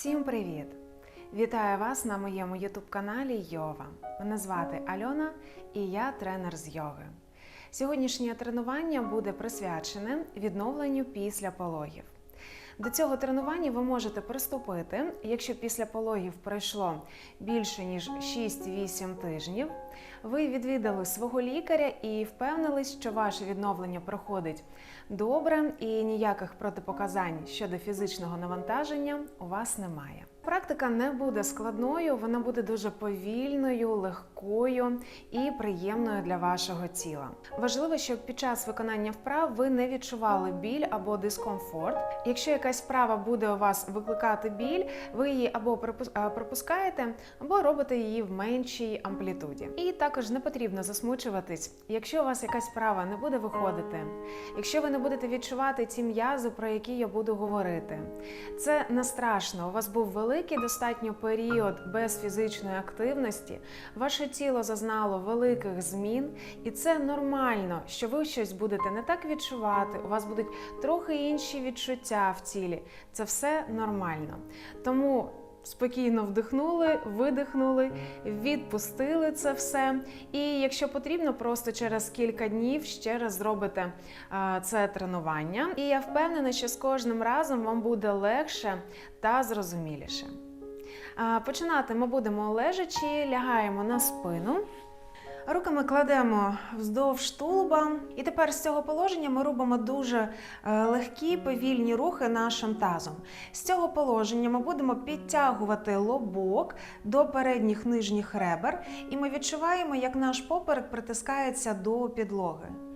Всім привіт! Вітаю вас на моєму ютуб-каналі Йова. Мене звати Альона і я тренер з йоги. Сьогоднішнє тренування буде присвячене відновленню після пологів. До цього тренування ви можете приступити, якщо після пологів пройшло більше ніж 6-8 тижнів. Ви відвідали свого лікаря і впевнились, що ваше відновлення проходить добре і ніяких протипоказань щодо фізичного навантаження у вас немає. Практика не буде складною, вона буде дуже повільною, легкою і приємною для вашого тіла. Важливо, щоб під час виконання вправ ви не відчували біль або дискомфорт. Якщо якась вправа буде у вас викликати біль, ви її або пропускаєте, або робите її в меншій амплітуді. І також не потрібно засмучуватись, якщо у вас якась вправа не буде виходити, якщо ви не будете відчувати ті м'язи, про які я буду говорити. Це не страшно. У вас був великий достатньо період без фізичної активності. Ваше тіло зазнало великих змін, і це нормально, що ви щось будете не так відчувати. У вас будуть трохи інші відчуття в тілі. Це все нормально. Тому. Спокійно вдихнули, видихнули, відпустили це все. І якщо потрібно, просто через кілька днів ще раз зробите це тренування. І я впевнена, що з кожним разом вам буде легше та зрозуміліше. Починати ми будемо лежачи, лягаємо на спину. Руками кладемо вздовж тулуба, і тепер з цього положення ми робимо дуже е, легкі повільні рухи нашим тазом. З цього положення ми будемо підтягувати лобок до передніх нижніх ребер, і ми відчуваємо, як наш поперек притискається до підлоги.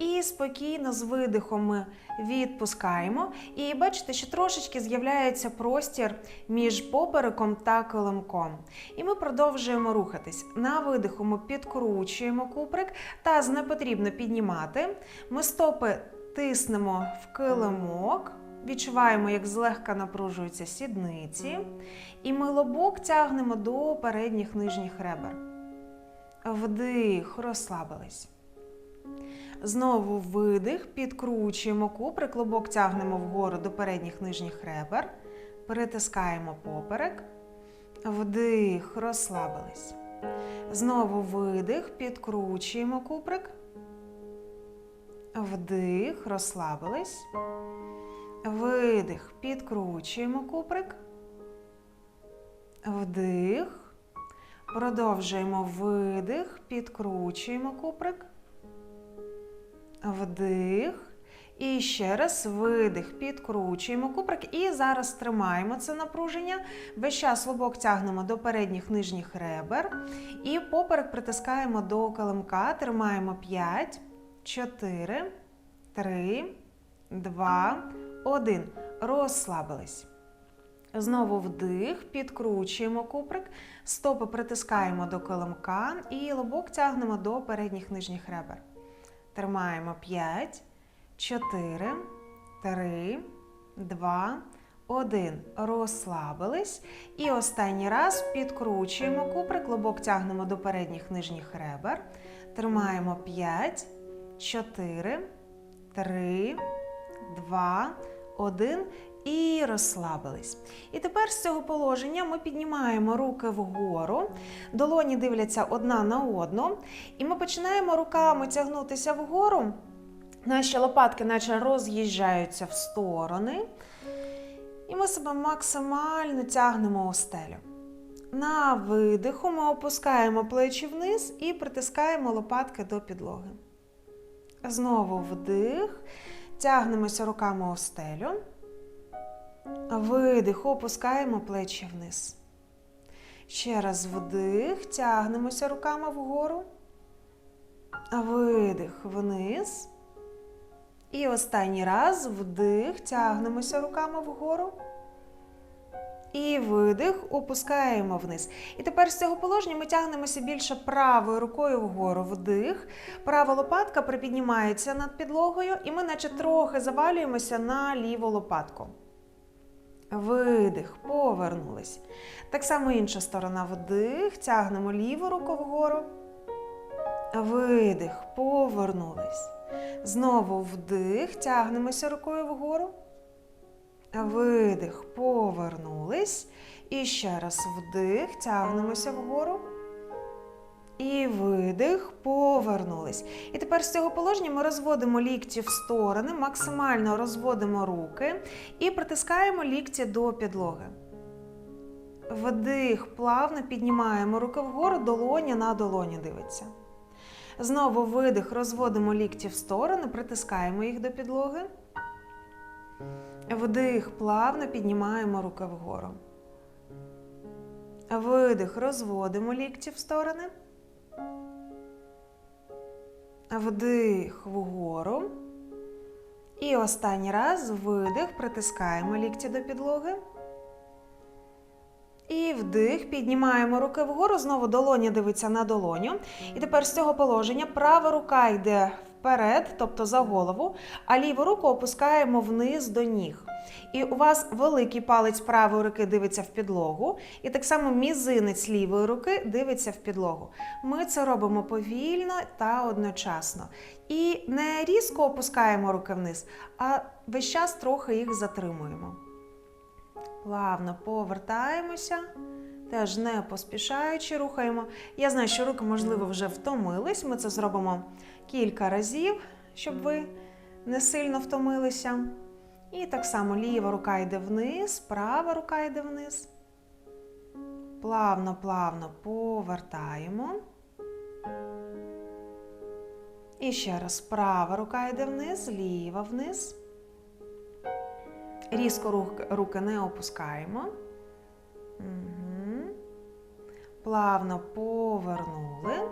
І спокійно з видихом ми відпускаємо. І бачите, що трошечки з'являється простір між попереком та килимком. І ми продовжуємо рухатись. На видиху ми підкручуємо куприк, таз не потрібно піднімати. Ми стопи тиснемо в килимок. Відчуваємо, як злегка напружуються сідниці, і ми лобок тягнемо до передніх нижніх ребер. Вдих, розслабились. Знову видих, підкручуємо куприк, лобок тягнемо вгору до передніх нижніх ребер, перетискаємо поперек, вдих, розслабились. Знову видих, підкручуємо куприк, вдих, розслабились. Видих, підкручуємо куприк, вдих. Продовжуємо видих, підкручуємо куприк. Вдих. І ще раз видих, підкручуємо куприк. І зараз тримаємо це напруження. Весь час лобок тягнемо до передніх нижніх ребер. І поперек притискаємо до килимка. Тримаємо 5, 4, 3, 2, 1. Розслабились. Знову вдих, підкручуємо куприк, стопи притискаємо до килимка і лобок тягнемо до передніх нижніх ребер. Тримаємо 5, 4, 3, 2, 1. Розслабились. І останній раз підкручуємо куприк, лобок тягнемо до передніх нижніх ребер. Тримаємо 5, 4, 3, 2, 1. І розслабились. І тепер з цього положення ми піднімаємо руки вгору, долоні дивляться одна на одну, і ми починаємо руками тягнутися вгору. Наші лопатки наче роз'їжджаються в сторони. І ми себе максимально тягнемо у стелю. На видиху ми опускаємо плечі вниз і притискаємо лопатки до підлоги. Знову вдих, тягнемося руками у стелю. Видих, опускаємо плечі вниз. Ще раз вдих, тягнемося руками вгору. Видих вниз. І останній раз вдих, тягнемося руками вгору. І видих, опускаємо вниз. І тепер з цього положення ми тягнемося більше правою рукою вгору. Вдих. Права лопатка припіднімається над підлогою, і ми, наче трохи завалюємося на ліву лопатку. Видих, повернулись. Так само інша сторона вдих, тягнемо ліву руку вгору. Видих, повернулись. Знову вдих, тягнемося рукою вгору. Видих, повернулись. І ще раз вдих, тягнемося вгору. І видих, повернулись. І тепер з цього положення ми розводимо лікті в сторони, максимально розводимо руки і притискаємо лікті до підлоги. Вдих, плавно піднімаємо руки вгору, долоня на долоню дивиться. Знову видих, розводимо лікті в сторони, притискаємо їх до підлоги. Вдих, плавно піднімаємо руки вгору. Видих, розводимо лікті в сторони. Вдих вгору. І останній раз видих, притискаємо лікті до підлоги. І вдих, піднімаємо руки вгору, знову долоня дивиться на долоню. І тепер з цього положення права рука йде вперед, тобто за голову, а ліву руку опускаємо вниз до ніг. І у вас великий палець правої руки дивиться в підлогу, і так само мізинець лівої руки дивиться в підлогу. Ми це робимо повільно та одночасно. І не різко опускаємо руки вниз, а весь час трохи їх затримуємо. Плавно повертаємося, теж не поспішаючи рухаємо. Я знаю, що руки, можливо, вже втомились. Ми це зробимо кілька разів, щоб ви не сильно втомилися. І так само ліва рука йде вниз, права рука йде вниз. Плавно, плавно повертаємо. І ще раз права рука йде вниз, ліва вниз. Різко руки не опускаємо. Угу. Плавно повернули.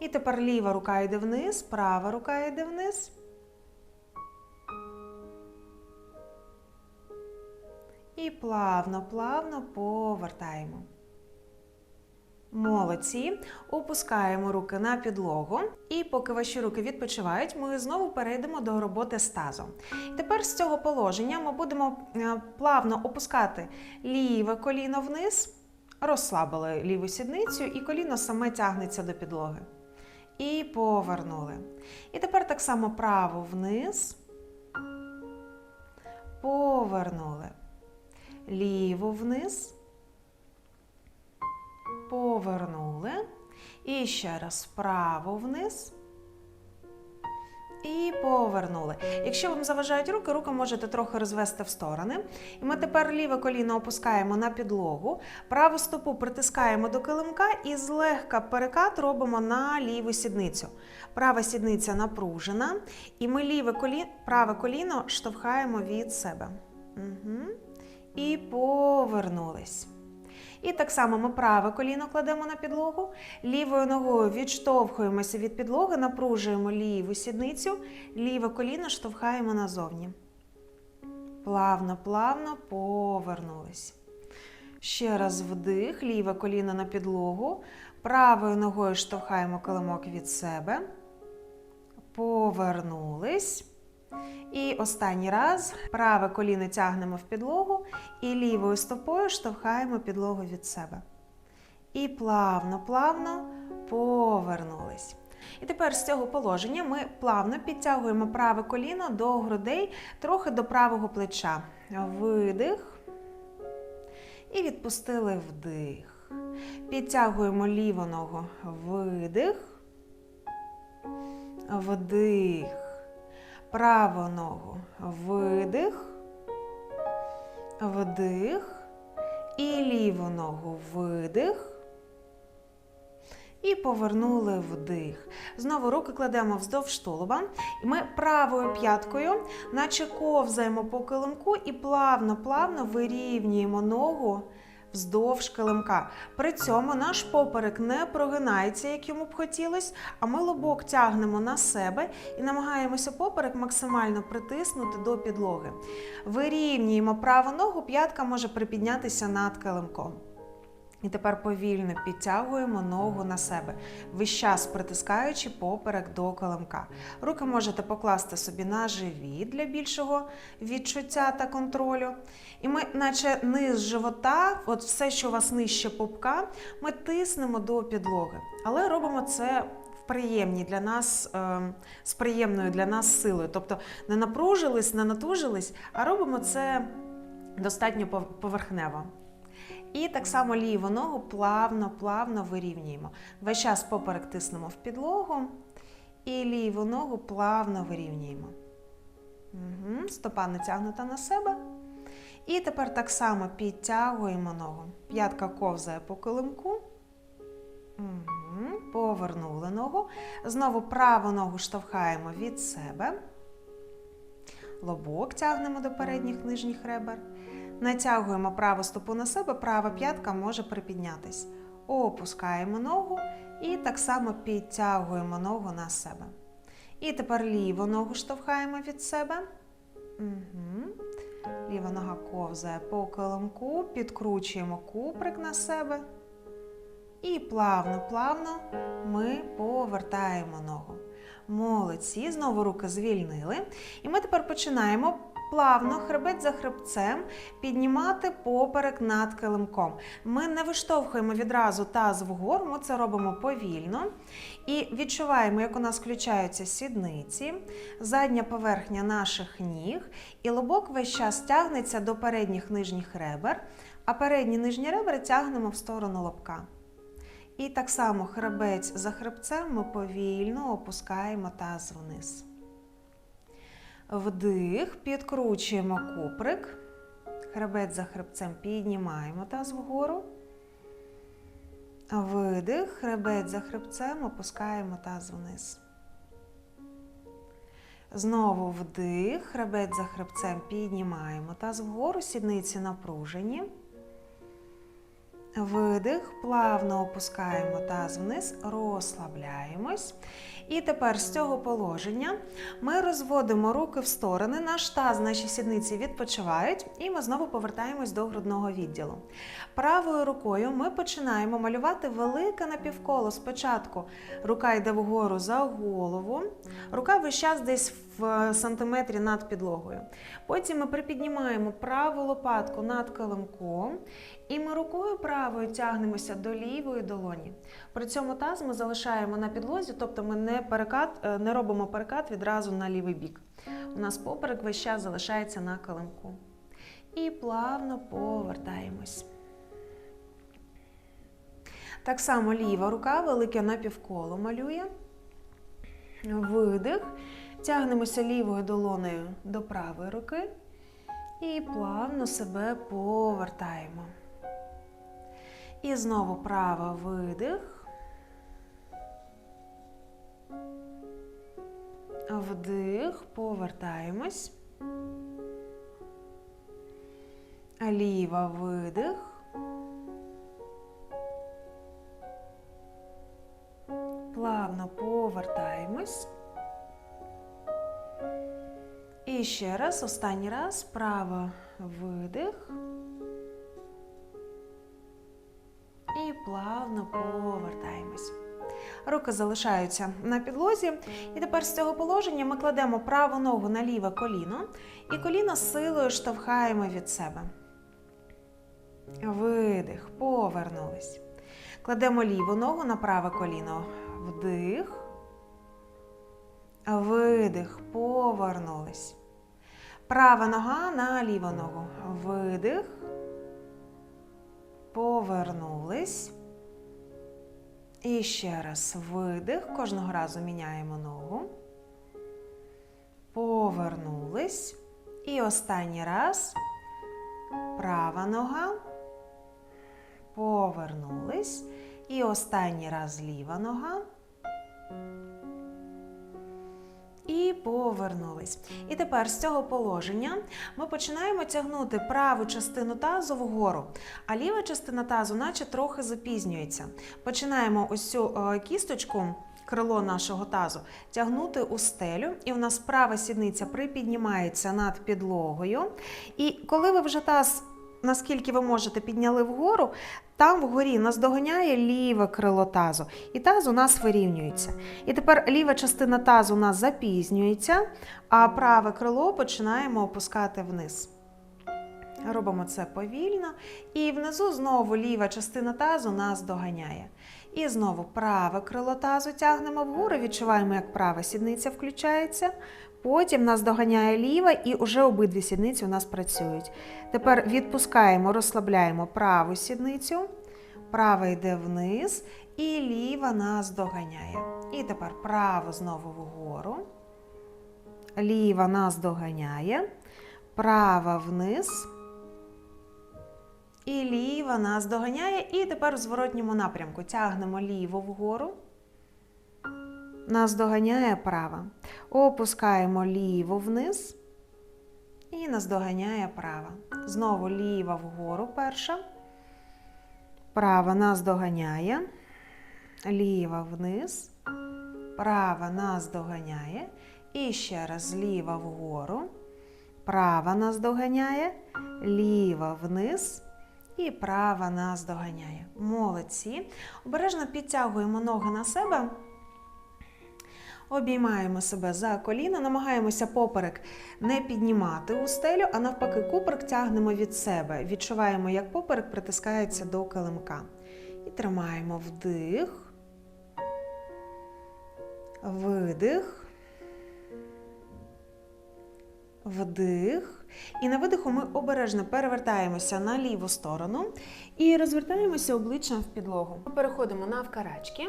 І тепер ліва рука йде вниз, права рука йде вниз. І плавно, плавно повертаємо. Молодці. Опускаємо руки на підлогу. І поки ваші руки відпочивають, ми знову перейдемо до роботи з тазом. І тепер з цього положення ми будемо е, плавно опускати ліве коліно вниз, розслабили ліву сідницю, і коліно саме тягнеться до підлоги. І повернули. І тепер так само право вниз. Повернули. Ліво вниз. Повернули. І ще раз вправо вниз. І повернули. Якщо вам заважають руки, руки можете трохи розвести в сторони. І ми тепер ліве коліно опускаємо на підлогу, праву стопу притискаємо до килимка і злегка перекат робимо на ліву сідницю. Права сідниця напружена, і ми ліве коліно, праве коліно штовхаємо від себе. Угу. І повернулись. І так само ми праве коліно кладемо на підлогу, лівою ногою відштовхуємося від підлоги, напружуємо ліву сідницю, ліве коліно штовхаємо назовні. Плавно, плавно повернулись. Ще раз вдих, ліве коліно на підлогу, правою ногою штовхаємо килимок від себе. Повернулись. І останній раз праве коліно тягнемо в підлогу і лівою стопою штовхаємо підлогу від себе. І плавно, плавно повернулись. І тепер з цього положення ми плавно підтягуємо праве коліно до грудей, трохи до правого плеча. Видих. І відпустили вдих. Підтягуємо ліву ногу. Видих. Вдих. Праву ногу. Видих. Вдих. І ліву ногу видих. І повернули вдих. Знову руки кладемо вздовж тулуба. І ми правою п'яткою, наче ковзаємо по килимку і плавно-плавно вирівнюємо ногу вздовж килимка. При цьому наш поперек не прогинається, як йому б хотілося, а ми лобок тягнемо на себе і намагаємося поперек максимально притиснути до підлоги. Вирівнюємо праву ногу, п'ятка може припіднятися над килимком. І тепер повільно підтягуємо ногу на себе, весь час притискаючи поперек до килимка. Руки можете покласти собі на живіт для більшого відчуття та контролю. І ми, наче низ живота, от все, що у вас нижче пупка, ми тиснемо до підлоги. Але робимо це приємні для нас е, з приємною для нас силою. Тобто не напружились, не натужились, а робимо це достатньо пов- поверхнево. І так само ліву ногу плавно, плавно вирівнюємо. Весь час поперек тиснемо в підлогу і ліву ногу плавно вирівнюємо. Угу. Стопа натягнута на себе. І тепер так само підтягуємо ногу. П'ятка ковзає по килимку. Угу. Повернули ногу. Знову праву ногу штовхаємо від себе. Лобок тягнемо до передніх нижніх ребер. Натягуємо праву стопу на себе, права п'ятка може припіднятись. Опускаємо ногу і так само підтягуємо ногу на себе. І тепер ліву ногу штовхаємо від себе. Угу. Ліва нога ковзає по килимку, підкручуємо куприк на себе. І плавно, плавно ми повертаємо ногу. Молодці, знову руки звільнили. І ми тепер починаємо плавно, хребет за хребцем, піднімати поперек над килимком. Ми не виштовхуємо відразу таз вгору, ми це робимо повільно. І відчуваємо, як у нас включаються сідниці, задня поверхня наших ніг, і лобок весь час тягнеться до передніх нижніх ребер, а передні нижні ребра тягнемо в сторону лобка. І так само хребець за хребцем ми повільно опускаємо таз вниз. Вдих, підкручуємо куприк. Хребець за хребцем піднімаємо таз вгору. Видих, хребець за хребцем, опускаємо таз вниз. Знову вдих, хребець за хребцем піднімаємо таз вгору, сідниці напружені. Видих, плавно опускаємо таз вниз, розслабляємось. І тепер з цього положення ми розводимо руки в сторони, наш таз, наші сідниці відпочивають, і ми знову повертаємось до грудного відділу. Правою рукою ми починаємо малювати велике напівколо. Спочатку рука йде вгору за голову, рука весь час десь в сантиметрі над підлогою. Потім ми припіднімаємо праву лопатку над килимком, і ми рукою правою тягнемося до лівої долоні. При цьому таз ми залишаємо на підлозі, тобто ми не, перекат, е, не робимо перекат відразу на лівий бік. У нас поперек весь час залишається на килимку. І плавно повертаємось. Так само ліва рука, велике напівколо малює. Видих. Тягнемося лівою долонею до правої руки і плавно себе повертаємо. І знову права видих. Вдих, повертаємось. Ліва видих. Плавно повертаємось. І ще раз, останній раз, права видих. І плавно повертаємось. Руки залишаються на підлозі. І тепер з цього положення ми кладемо праву ногу на ліве коліно і коліно силою штовхаємо від себе. Видих, повернулись. Кладемо ліву ногу на праве коліно. Вдих. Видих, повернулись. Права нога на ліву ногу. Видих. Повернулись. І ще раз видих. Кожного разу міняємо ногу. Повернулись. І останній раз. Права нога. Повернулись. І останній раз ліва нога. І повернулись. І тепер з цього положення ми починаємо тягнути праву частину тазу вгору, а ліва частина тазу, наче трохи запізнюється. Починаємо ось цю е, кісточку, крило нашого тазу, тягнути у стелю, і у нас права сідниця припіднімається над підлогою. І коли ви вже таз наскільки ви можете підняли вгору, там вгорі нас доганяє ліве крило тазу, і таз у нас вирівнюється. І тепер ліва частина тазу у нас запізнюється, а праве крило починаємо опускати вниз. Робимо це повільно, і внизу знову ліва частина тазу нас доганяє. І знову праве крило тазу тягнемо вгору, відчуваємо, як права сідниця включається. Потім нас доганяє ліва, і вже обидві сідниці у нас працюють. Тепер відпускаємо, розслабляємо праву сідницю, права йде вниз, і ліва нас доганяє. І тепер право знову вгору. Ліва нас доганяє, права вниз. І ліва нас доганяє. І тепер в зворотньому напрямку тягнемо ліво вгору. Нас доганяє права. Опускаємо ліво вниз. І нас доганяє права. Знову ліва вгору перша. Права нас доганяє. Ліва вниз. Права нас доганяє. І ще раз ліва вгору. Права нас доганяє. Ліва вниз. І права нас доганяє. Молодці. Обережно підтягуємо ноги на себе. Обіймаємо себе за коліна, намагаємося поперек не піднімати у стелю, а навпаки, куприк тягнемо від себе. Відчуваємо, як поперек притискається до килимка. І тримаємо вдих, видих, вдих. І на видиху ми обережно перевертаємося на ліву сторону і розвертаємося обличчям в підлогу. Ми переходимо навкарачки.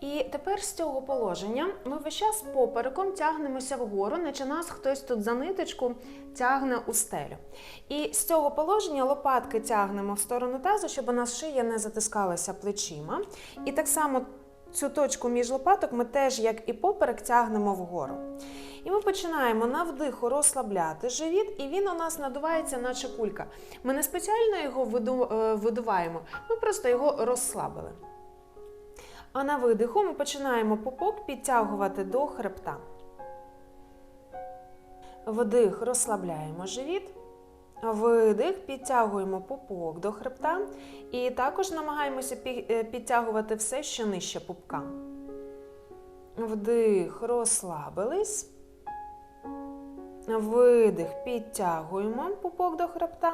І тепер з цього положення ми весь час попереком тягнемося вгору, наче нас хтось тут за ниточку тягне у стелю. І з цього положення лопатки тягнемо в сторону тазу, щоб у нас шия не затискалася плечима. І так само цю точку між лопаток ми теж, як і поперек, тягнемо вгору. І ми починаємо на вдиху розслабляти живіт, і він у нас надувається, наче кулька. Ми не спеціально його е, видуваємо, ми просто його розслабили. А на видиху ми починаємо пупок підтягувати до хребта. Вдих, розслабляємо живіт. Видих, підтягуємо пупок до хребта. І також намагаємося е, підтягувати все, що нижче пупка. Вдих, розслабились. Видих, підтягуємо пупок до хребта.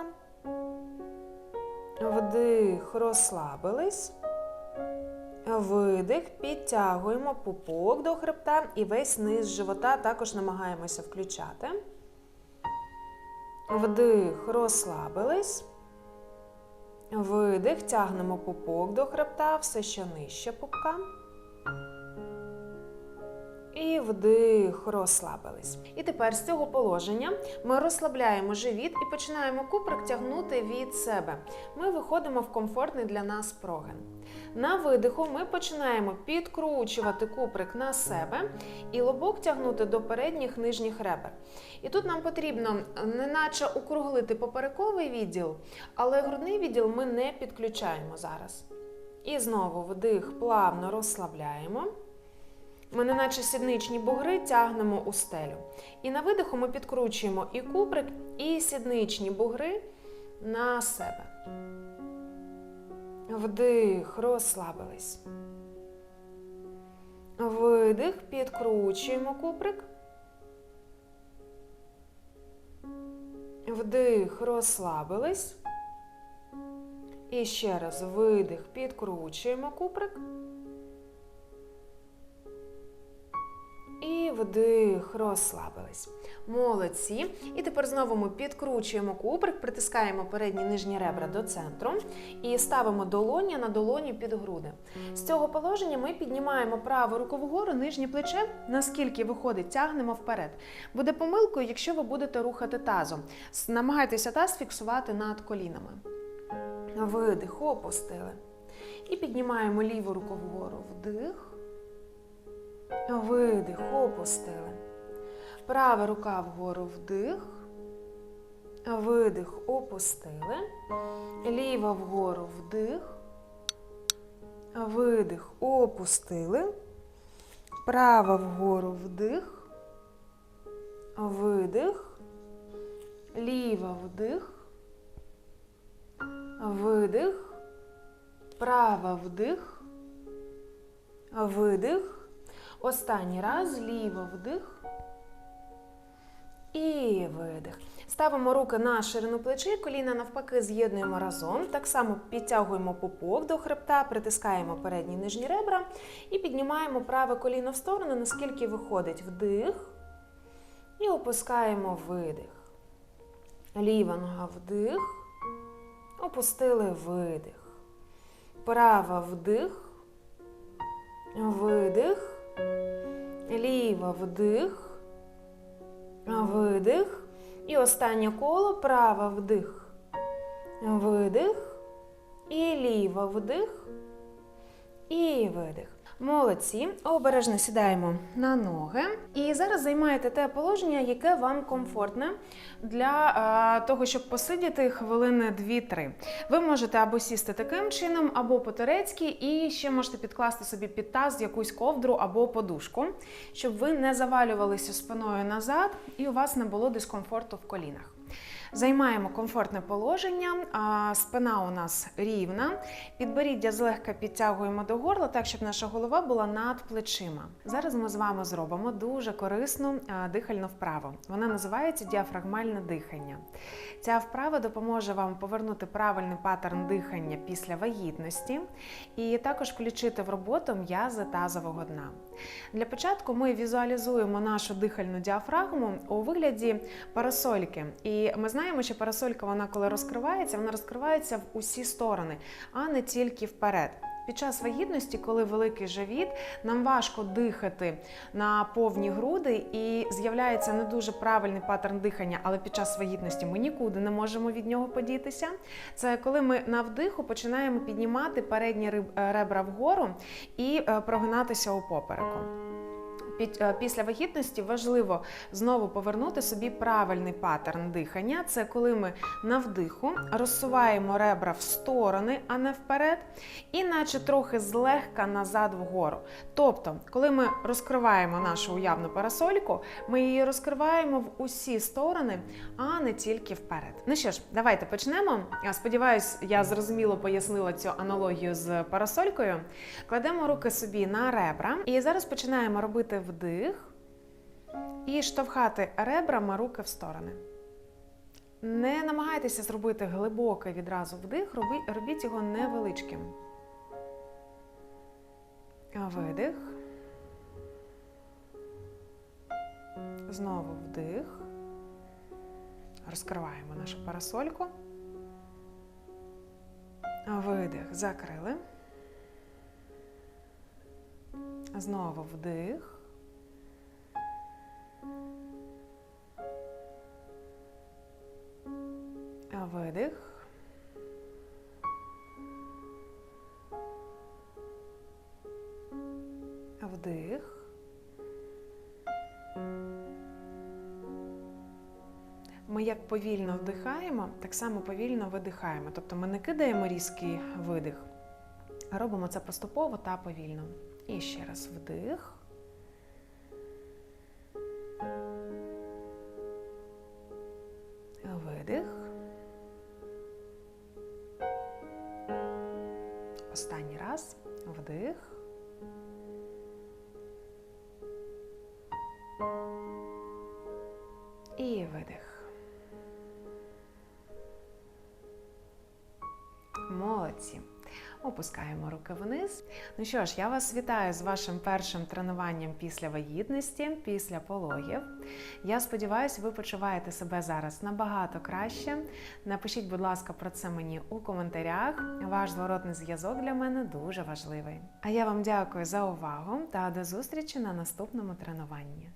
Вдих, розслабились. Видих, підтягуємо пупок до хребта і весь низ живота також намагаємося включати. Вдих, розслабились. Видих, тягнемо пупок до хребта, все ще нижче пупка. І вдих, розслабились. І тепер з цього положення ми розслабляємо живіт і починаємо куприк тягнути від себе. Ми виходимо в комфортний для нас прогин. На видиху ми починаємо підкручувати куприк на себе і лобок тягнути до передніх нижніх ребер. І тут нам потрібно неначе округлити поперековий відділ, але грудний відділ ми не підключаємо зараз. І знову вдих, плавно розслабляємо. Ми неначе сідничні бугри тягнемо у стелю. І на видиху ми підкручуємо і куприк, і сідничні бугри на себе. Вдих, розслабились. Видих, підкручуємо куприк. Вдих, розслабились. І ще раз видих, підкручуємо куприк. І вдих, розслабились. Молодці. І тепер знову ми підкручуємо куприк, притискаємо передні нижні ребра до центру і ставимо долоні на долоні під груди. З цього положення ми піднімаємо праву руку вгору, нижнє плече, наскільки виходить, тягнемо вперед. Буде помилкою, якщо ви будете рухати тазом. Намагайтеся таз фіксувати над колінами. Видих, опустили. І піднімаємо ліву руку вгору. Вдих. Видих, опустили. Права рука вгору вдих. Видих, опустили. Ліва вгору вдих. Видих, опустили. Права вгору вдих. Видих. Ліва вдих. Видих. Права вдих. Видих. Останній раз ліво вдих. І видих. Ставимо руки на ширину плечей, коліна навпаки з'єднуємо разом. Так само підтягуємо пупок до хребта, притискаємо передні нижні ребра і піднімаємо праве коліно в сторону, наскільки виходить вдих. І опускаємо видих. Ліва нога вдих. Опустили видих. Права вдих. Видих. Ліва вдих. Видих. І останнє коло. Права вдих. Видих. І ліва вдих. І видих. Молодці. Обережно сідаємо на ноги. І зараз займаєте те положення, яке вам комфортне для того, щоб посидіти хвилини 2-3. Ви можете або сісти таким чином, або по-турецьки, і ще можете підкласти собі під таз якусь ковдру або подушку, щоб ви не завалювалися спиною назад і у вас не було дискомфорту в колінах. Займаємо комфортне положення, спина у нас рівна. Підборіддя злегка підтягуємо до горла, так щоб наша голова була над плечима. Зараз ми з вами зробимо дуже корисну дихальну вправу. Вона називається діафрагмальне дихання. Ця вправа допоможе вам повернути правильний паттерн дихання після вагітності і також включити в роботу м'язи тазового дна. Для початку ми візуалізуємо нашу дихальну діафрагму у вигляді парасольки. І ми знаємо, що парасолька, вона коли розкривається, вона розкривається в усі сторони, а не тільки вперед. Під час вагітності, коли великий живіт, нам важко дихати на повні груди і з'являється не дуже правильний паттерн дихання, але під час вагітності ми нікуди не можемо від нього подітися. Це коли ми на вдиху починаємо піднімати передні е, ребра вгору і е, прогинатися у попереку. Е, Після вагітності важливо знову повернути собі правильний паттерн дихання. Це коли ми на вдиху розсуваємо ребра в сторони, а не вперед, і наче трохи злегка назад вгору. Тобто, коли ми розкриваємо нашу уявну парасольку, ми її розкриваємо в усі сторони, а не тільки вперед. Ну що ж, давайте почнемо. Сподіваюсь, я зрозуміло пояснила цю аналогію з парасолькою. Кладемо руки собі на ребра і зараз починаємо робити вдих і штовхати ребрами руки в сторони. Не намагайтеся зробити глибокий відразу вдих, робіть його невеличким. Видих. Знову вдих. Розкриваємо нашу парасольку. Видих. Закрили. Знову вдих. Видих. Вдих. Ми як повільно вдихаємо, так само повільно видихаємо. Тобто ми не кидаємо різкий видих, робимо це поступово та повільно. І ще раз вдих. Останній раз. Вдих. І видих. Молодці. Опускаємо руки вниз. Ну що ж, я вас вітаю з вашим першим тренуванням після вагітності, після пологів. Я сподіваюся, ви почуваєте себе зараз набагато краще. Напишіть, будь ласка, про це мені у коментарях. Ваш зворотний зв'язок для мене дуже важливий. А я вам дякую за увагу та до зустрічі на наступному тренуванні.